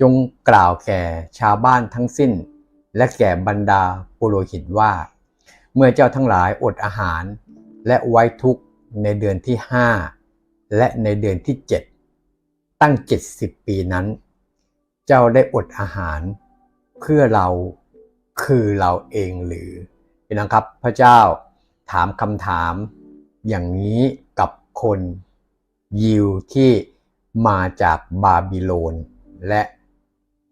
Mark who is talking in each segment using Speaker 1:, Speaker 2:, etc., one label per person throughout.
Speaker 1: จงกล่าวแก่ชาวบ้านทั้งสิ้น และแก่บรรดาปุโรหิตว่า เมื่อเจ้าทั้งหลายอดอาหาร และไว้ทุกข์ในเดือนที่ห้าและในเดือนที่เจ็ดตั้งเจ็ดสิบปีนั้น เจ้าได้อดอาหาร เพื่อเราคือเราเองหรือน้องครับพระเจ้าถามคำถาม อย่างนี้กับคนยิวที่มาจากบาบิโลนและ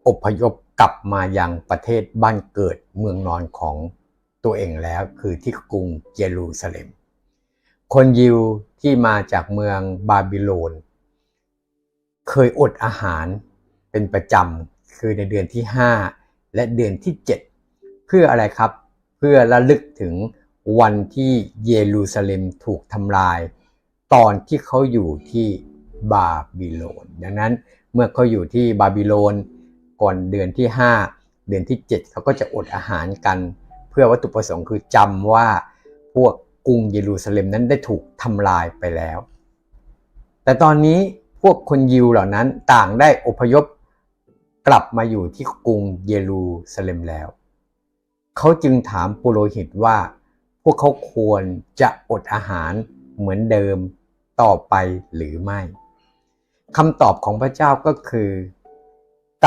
Speaker 1: อพยพกลับมายังประเทศบ้านเกิดเมืองนอนของตัวเองแล้วคือที่กรุงเยรูซาเล็ม คนยิวที่มาจากเมืองบาบิโลน เคยอดอาหารเป็นประจำคือในเดือนที่ 5 และเดือนที่ 7 เพื่ออะไรครับ เพื่อระลึกถึงวันที่เยรูซาเล็มถูกทำลาย ตอนที่เขาอยู่ที่บาบิโลน ดังนั้นเมื่อเขาอยู่ที่บาบิโลน ก่อนเดือนที่ 5 เดือนที่ 7เขาก็จะอดอาหารกัน เพื่อวัตถุประสงค์คือจำว่าพวกกรุงเยรูซาเล็มนั้นได้ถูกทำลายไปแล้ว แต่ตอนนี้พวกคนยิวเหล่านั้นต่างได้อพยพกลับมาอยู่ที่กรุงเยรูซาเล็มแล้ว เขาจึงถามปุโรหิตว่า พวกเขาควรจะอดอาหารเหมือนเดิมต่อไปหรือไม่คำตอบของพระเจ้าก็คือ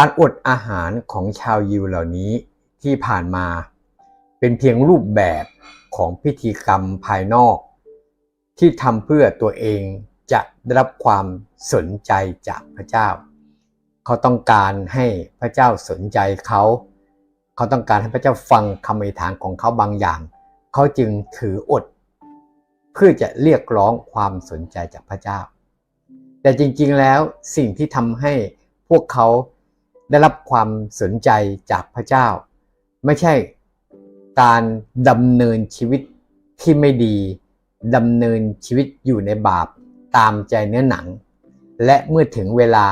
Speaker 1: การอดอาหารของชาวยิวเหล่านี้ที่ผ่านมา เป็นเพียงรูปแบบของพิธีกรรมภายนอก ที่ทำเพื่อตัวเองจะได้รับความสนใจจากพระเจ้า เขาต้องการให้พระเจ้าสนใจเขา เขาต้องการให้พระเจ้าฟังคำอธิษฐานของเขาบางอย่าง เขาจึงถืออด เพื่อจะเรียกร้องความสนใจจากพระเจ้า แต่จริงๆแล้วสิ่งที่ทำให้พวกเขา ได้รับความสนใจจากพระเจ้า ไม่ใช่การดำเนินชีวิตที่ไม่ดีดำเนินชีวิตอยู่ในบาปตามใจเนื้อหนัง และเมื่อถึงเวลา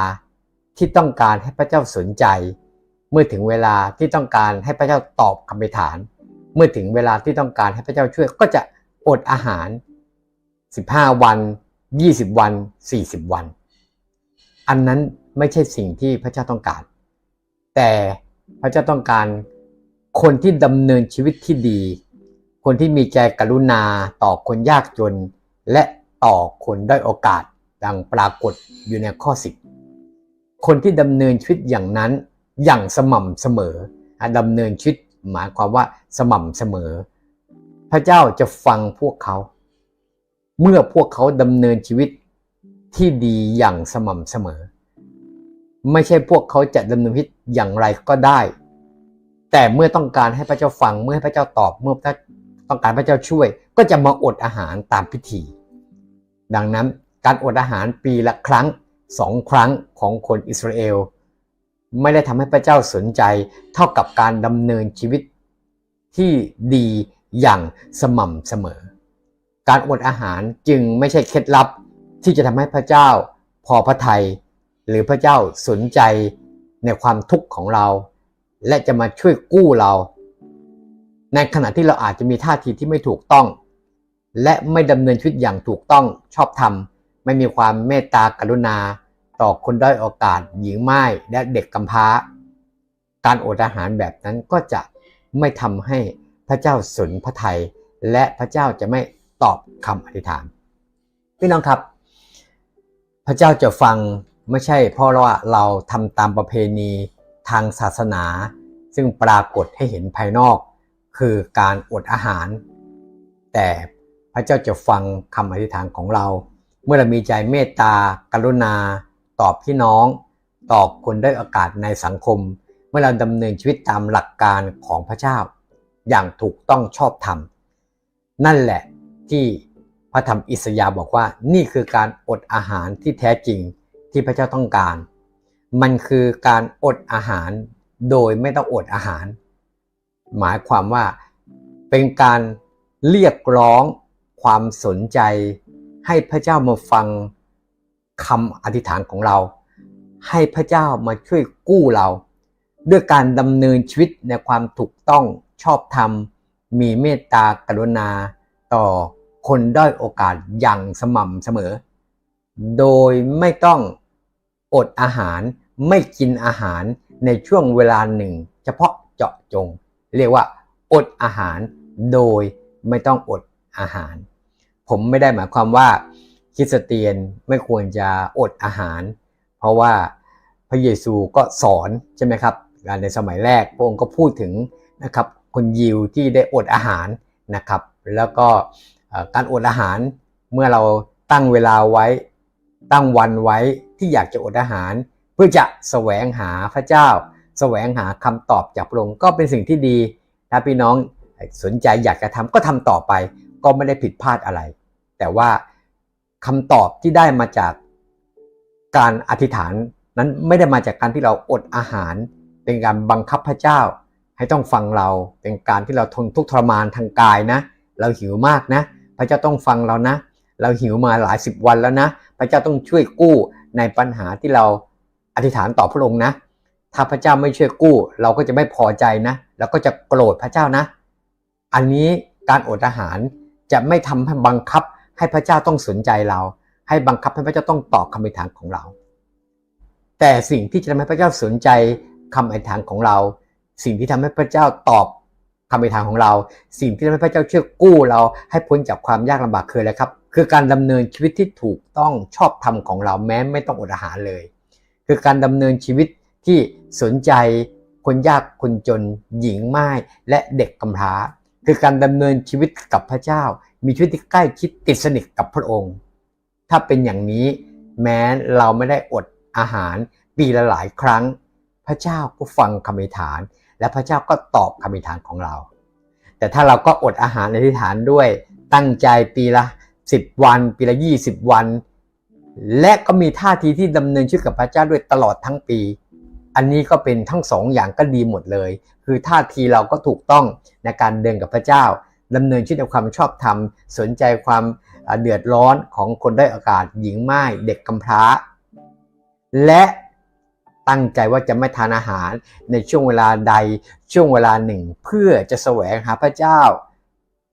Speaker 1: ที่ต้องการให้พระเจ้าสนใจ เมื่อถึงเวลาที่ต้องการให้พระเจ้าตอบคำอธิษฐาน เมื่อถึงเวลาที่ต้องการให้พระเจ้าช่วยก็จะอดอาหาร 15 วัน 20 วัน 40 วัน อันนั้นไม่ใช่สิ่งที่พระเจ้าต้องการ แต่พระเจ้าต้องการคนที่ดำเนินชีวิตที่ดี คนที่มีใจกรุณาต่อคนยากจน และต่อคนได้อยโอกาสดังปรากฏอยู่ในข้อสิบคนที่ดำเนินชีวิตอย่างนั้นอย่างสม่ำเสมอดำเนินชีวิตหมายความว่าสม่ำเสมอ พระเจ้าจะฟังพวกเขา เมื่อพวกเขาดำเนินชีวิตที่ดีอย่างสม่ำเสมอ ไม่ใช่พวกเขาจะดำเนินชีวิตอย่างไรก็ได้ แต่เมื่อต้องการให้พระเจ้าฟังเมื่อให้พระเจ้าตอบเมื่อพระต้องการพระเจ้าช่วย ก็จะมาอดอาหารตามพิธี ดังนั้นการอดอาหารปีละครั้งสองครั้งของคนอิสราเอล ไม่ได้ทำให้พระเจ้าสนใจเท่ากับการดำเนินชีวิตที่ดีอย่างสม่ำเสมอ การอดอาหารจึงไม่ใช่เคล็ดลับที่จะทำให้พระเจ้าพอพระทยัย หรือพระเจ้าสนใจในความทุกข์ของเรา และจะมาช่วยกู้เรา ในขณะที่เราอาจจะมีท่าทีที่ไม่ถูกต้อง และไม่ดำเนินชีวิตอย่างถูกต้องชอบธรรม ไม่มีความเมตตากรุณา ต่อคนด้อยโอกาส หญิงไม้และเด็กกำพร้า การอดอาหารแบบนั้นก็จะไม่ทำให้พระเจ้าสนพระทัยและพระเจ้าจะไม่ตอบคำอธิษฐาน พี่น้องครับ พระเจ้าจะฟัง ไม่ใช่เพราะว่าเราทำตามประเพณีทางศาสนา ซึ่งปรากฏให้เห็นภายนอก คือการอดอาหาร แต่พระเจ้าจะฟังคำอธิษฐานของเรา เมื่อเรามีใจเมตตากรุณาต่อพี่น้องต่อคนได้โอกาสในสังคม เมื่อเราดำเนินชีวิตตามหลักการของพระเจ้า อย่างถูกต้องชอบธรรม นั่นแหละที่พระธรรมอิสยาห์บอกว่านี่คือการอดอาหารที่แท้จริง ที่พระเจ้าต้องการ มันคือการอดอาหารโดยไม่ต้องอดอาหาร หมายความว่าเป็นการเรียกร้องความสนใจ ให้พระเจ้ามาฟังคำอธิษฐานของเรา ให้พระเจ้ามาช่วยกู้เรา ด้วยการดำเนินชีวิตในความถูกต้องชอบธรรม มีเมตตากรุณาต่อคนด้อยโอกาสอย่างสม่ำเสมอ โดยไม่ต้อง อดอาหารไม่กินอาหารในช่วงเวลาหนึ่ง เฉพาะเจาะจง เรียกว่า อดอาหารโดยไม่ต้องอดอาหาร ผมไม่ได้หมายความว่าคริสเตียนไม่ควรจะอดอาหาร เพราะว่าพระเยซูก็สอนใช่ไหมครับในสมัยแรกพระองค์ก็พูดถึงนะครับคนยิวที่ได้อดอาหารนะครับ แล้วก็การอดอาหารเมื่อเราตั้งเวลาไว้ตั้งวันไว้ ที่อยากจะอดอาหาร เพื่อจะแสวงหาพระเจ้า แสวงหาคำตอบจากพระองค์ก็เป็นสิ่งที่ดี ถ้าพี่น้องสนใจอยากจะทำก็ทำต่อไป ก็ไม่ได้ผิดพลาดอะไร แต่ว่าคำตอบที่ได้มาจากการอธิษฐานนั้นไม่ได้มาจากการที่เราอดอาหาร เป็นการบังคับพระเจ้า ให้ต้องฟังเราเป็นการที่เราทนทุกข์ทรมานทางกายนะ เราหิวมากนะ พระเจ้าต้องฟังเรานะ เราหิวมาหลายสิบวันแล้วนะ พระเจ้าต้องช่วยกู้ ในปัญหาที่เราอธิษฐานต่อพระองค์นะ ถ้าพระเจ้าไม่ช่วยกู้ เราก็จะไม่พอใจนะ เราก็จะโกรธพระเจ้านะ อันนี้การอดอาหารจะไม่ทำให้บังคับให้พระเจ้าต้องสนใจเรา ให้บังคับให้พระเจ้าต้องตอบคำอธิษฐานของเรา แต่สิ่งที่จะทำให้พระเจ้าสนใจคำอธิษฐานของเรา สิ่งที่ทำให้พระเจ้าตอบคำอธิษฐานของเรา สิ่งที่ทำให้พระเจ้าช่วยกู้เราให้พ้นจากความยากลำบากคืออะไรครับ คือการดำเนินชีวิตที่ถูกต้องชอบธรรมของเราแม้ไม่ต้องอดอาหารเลย คือการดำเนินชีวิตที่สนใจคนยากคนจนหญิงไม้และเด็กกำพร้า คือการดำเนินชีวิตกับพระเจ้า มีชีวิตที่ใกล้ชิดติดสนิทกับพระองค์ ถ้าเป็นอย่างนี้แม้เราไม่ได้อดอาหารปีละหลายครั้ง พระเจ้าก็ฟังคำอธิษฐาน และพระเจ้าก็ตอบคำอธิษฐานของเรา แต่ถ้าเราก็อดอาหารอธิษฐานด้วยตั้งใจปีละ 10 วัน ปีละ 20 วัน และก็มีท่าทีที่ดำเนินชีวิตกับพระเจ้าด้วยตลอดทั้งปี อันนี้ก็เป็นทั้งสองอย่างก็ดีหมดเลย คือท่าทีเราก็ถูกต้องในการเดินกับพระเจ้าดำเนินชีวิตในความชอบธรรม สนใจความเดือดร้อนของคนได้อากาศหญิงไม้เด็กกำพร้า และตั้งใจว่าจะไม่ทานอาหารในช่วงเวลาใดช่วงเวลาหนึ่ง เพื่อจะแสวงหาพระเจ้า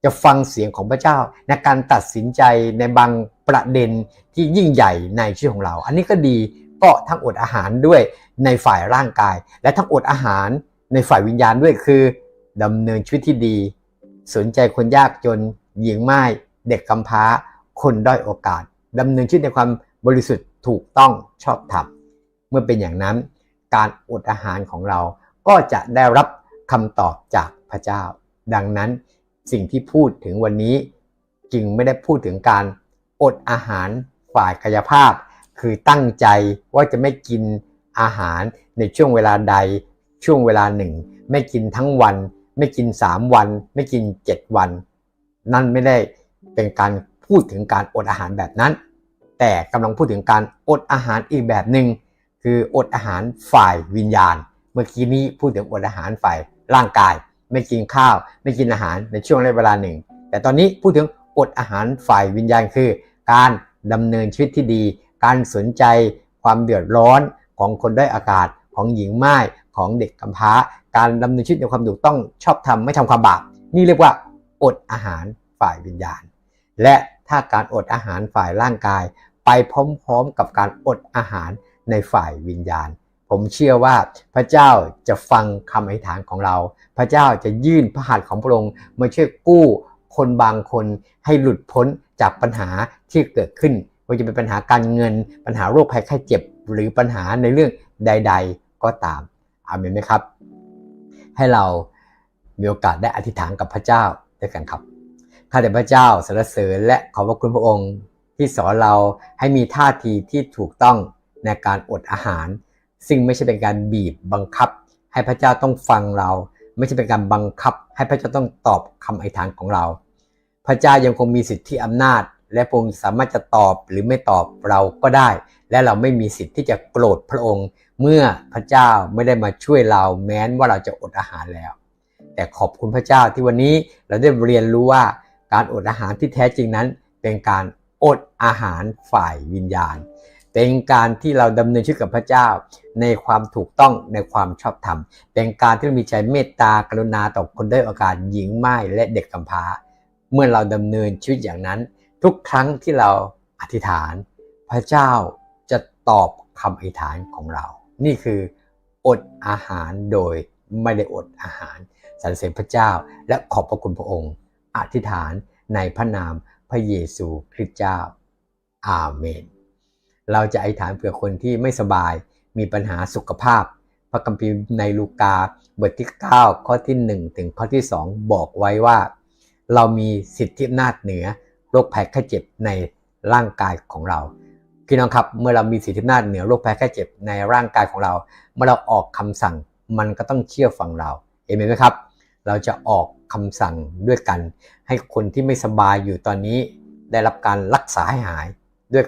Speaker 1: จะฟังเสียงของพระเจ้าในการตัดสินใจในบางประเด็นที่ยิ่งใหญ่ในชีวิตของเรา อันนี้ก็ดีก็ทั้งอดอาหารด้วยในฝ่ายร่างกาย และทั้งอดอาหารในฝ่ายวิญญาณด้วยคือดำเนินชีวิตที่ดี สนใจคนยากจนหญิงไม้เด็กกำพร้า คนด้อยโอกาสดำเนินชีวิตในความบริสุทธิ์ถูกต้องชอบธรรมเมื่อเป็นอย่างนั้น การอดอาหารของเราก็จะได้รับคำตอบจากพระเจ้า ดังนั้น สิ่งที่พูดถึงวันนี้จึงไม่ได้พูดถึงการอดอาหารฝ่ายกายภาพ คือตั้งใจว่าจะไม่กินอาหารในช่วงเวลาใดช่วงเวลาหนึ่ง ไม่กินทั้งวัน ไม่กิน 3 วัน ไม่กิน 7 วัน นั่นไม่ได้เป็นการพูดถึงการอดอาหารแบบนั้น แต่กำลังพูดถึงการอดอาหารอีกแบบหนึ่งคืออดอาหารฝ่ายวิญญาณ เมื่อกี้นี้พูดถึงอดอาหารฝ่ายร่างกาย ไม่กินข้าว ไม่กินอาหารในช่วงระยะเวลาหนึ่ง แต่ตอนนี้พูดถึงอดอาหารฝ่ายวิญญาณคือ การดำเนินชีวิตที่ดี การสนใจความเดือดร้อนของคนได้อากาศของหญิงไม้ของเด็กกำพร้า การดำเนินชีวิตในความถูกต้องชอบทำไม่ทำความบาปนี่เรียกว่า อดอาหารฝ่ายวิญญาณ และถ้าการอดอาหารฝ่ายร่างกาย ไปพร้อมๆกับการอดอาหารในฝ่ายวิญญาณ ผมเชื่อว่าพระเจ้าจะฟังคำอธิษฐานของเรา พระเจ้าจะยื่นพระหัตถ์ของพระองค์มาช่วยกู้คนบางคนให้หลุดพ้นจากปัญหาที่เกิดขึ้นว่าจะเป็นปัญหาการเงิน ปัญหาโรคภัยไข้เจ็บ หรือปัญหาในเรื่องใด ๆ ก็ตามอาเมนไหมครับ ให้เรามีโอกาสได้อธิษฐานกับพระเจ้าด้วยกันครับข้าแต่พระเจ้าสรรเสริญและขอบพระคุณพระองค์ที่สอนเราให้มีท่าทีที่ถูกต้องในการอดอาหาร ซึ่งไม่ใช่เป็นการบีบบังคับ ให้พระเจ้าต้องฟังเรา ไม่ใช่เป็นการบังคับ ให้พระเจ้าต้องตอบคำอธิษฐานของเรา พระเจ้ายังคงมีสิทธิอำนาจ และพระองค์สามารถจะตอบหรือไม่ตอบเราก็ได้ และเราไม่มีสิทธิ์ที่จะโกรธพระองค์ เมื่อพระเจ้าไม่ได้มาช่วยเราแม้นว่าเราจะอดอาหารแล้ว แต่ขอบคุณพระเจ้าที่วันนี้เราได้เรียนรู้ว่าการอดอาหารที่แท้จริงนั้นเป็นการอดอาหารฝ่ายวิญญาณ เป็นการที่เราดำเนินชีวิตกับพระเจ้า ในความถูกต้องในความชอบธรรม เป็นการที่เรามีใจเมตตากรุณาต่อคนได้โอกาสหญิงไม้และเด็กกำพร้า เมื่อเราดำเนินชีวิตอย่างนั้น ทุกครั้งที่เราอธิษฐาน พระเจ้าจะตอบคำอธิษฐานของเรา นี่คือ อดอาหารโดยไม่ได้อดอาหารสรรเสริญพระเจ้า และขอบพระคุณพระองค์ อธิษฐานในพระนามพระเยซูคริสต์เจ้า อาเมน เราจะอธิษฐานเผื่อคนที่ไม่สบาย มีปัญหาสุขภาพ พระคัมภีร์ในลูกาบทที่ 9 ข้อที่ 1 ถึงข้อที่ 2 บอกไว้ว่า เรามีสิทธิอำนาจเหนือโรคภัยไข้เจ็บในร่างกายของเราพี่น้องครับเมื่อเรามีสิทธิอำนาจเหนือโรคภัยไข้เจ็บในร่างกายของเรา เมื่อเราออกคำสั่งมันก็ต้องเชื่อฟังเราเห็นไหมครับ เราจะออกคำสั่งด้วยกัน ให้คนที่ไม่สบายอยู่ตอนนี้ ได้รับการรักษาให้หาย ด้วย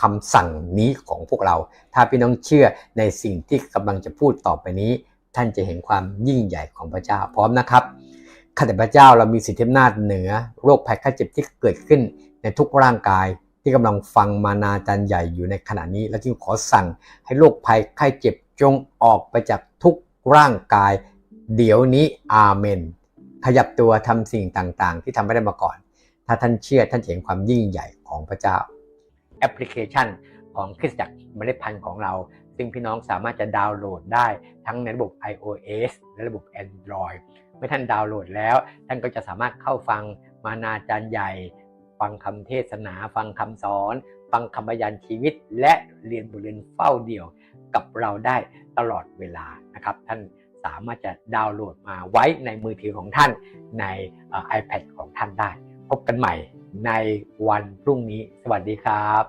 Speaker 1: คำสั่งนี้ของพวกเรา ถ้าพี่น้องเชื่อในสิ่งที่กำลังจะพูดต่อไปนี้ ท่านจะเห็นความยิ่งใหญ่ของพระเจ้าพร้อมนะครับข้าแต่พระเจ้าเรามีสิทธิอำนาจเหนือโรคภัยไข้เจ็บที่เกิดขึ้นในทุกร่างกายที่กำลังฟังมานาจารย์ใหญ่อยู่ในขณะนี้ และจึงขอสั่งให้โรคภัยไข้เจ็บจงออกไปจากทุกร่างกาย เดี๋ยวนี้อาเมน ขยับตัวทำสิ่งต่างๆ ที่ทำไม่ได้มาก่อน ถ้าท่านเชื่อท่านเห็นความยิ่งใหญ่ของพระเจ้า แอปพลิเคชันของคริสตจักรเมล็ดพันธุ์ของเรา ซึ่งพี่น้องสามารถจะดาวน์โหลดได้ทั้งในระบบ iOS และระบบ Android เมื่อท่านดาวน์โหลดแล้ว ท่านก็จะสามารถเข้าฟังมานาจารย์ใหญ่ ฟังคำเทศนา ฟังคำสอน ฟังคำบรรยานชีวิต และเรียนบทเรียนเฝ้าเดี่ยวกับเราได้ตลอดเวลานะครับ ท่านสามารถจะดาวน์โหลดมาไว้ในมือถือของท่านในเอ่อ iPad ของท่านได้ พบกันใหม่ ในวันพรุ่งนี้ สวัสดีครับ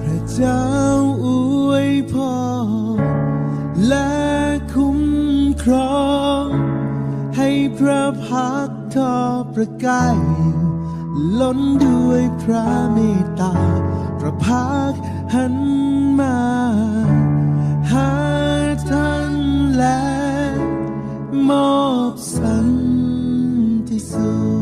Speaker 2: พระเจ้าอวยพรและคุ้มครอง ให้พระพักทอประกายล้นด้วยพระเมตตา พระพักหันมา หาท่านและมอบสันติสุข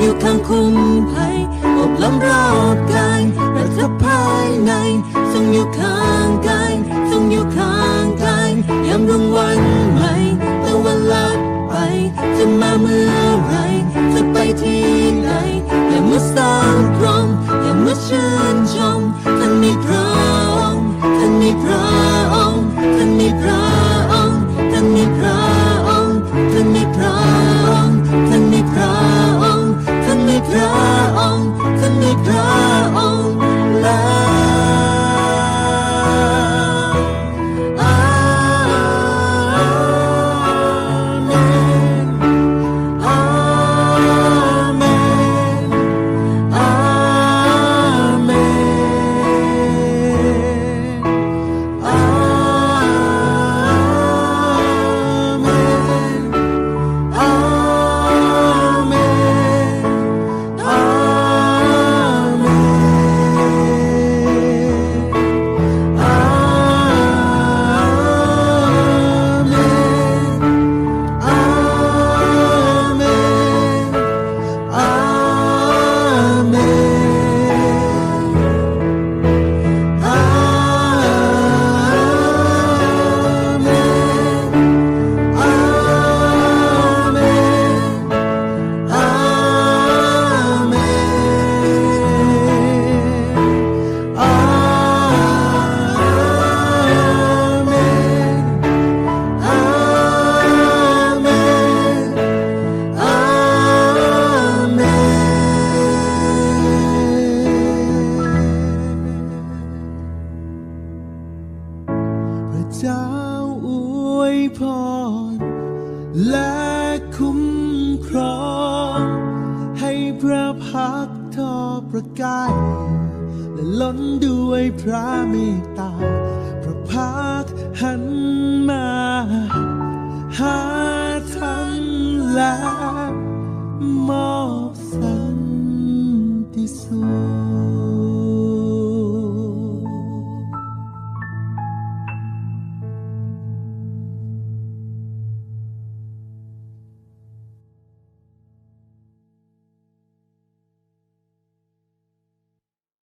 Speaker 3: อยู่ข้างคุ้มภัยอบล้อมรอบกายรักษาภายในทรงอยู่ข้างกายทรงอยู่ข้างกายยามรุ่งวันใหม่ตะวันลับไปจะมาเมื่อไรจะไปที่ไหนอย่ามาสร้างพรหมอย่ามาชื่น และ
Speaker 2: ล้นด้วยพระเมตตา พระพักหันมา หาท่านและมอบสันติสุข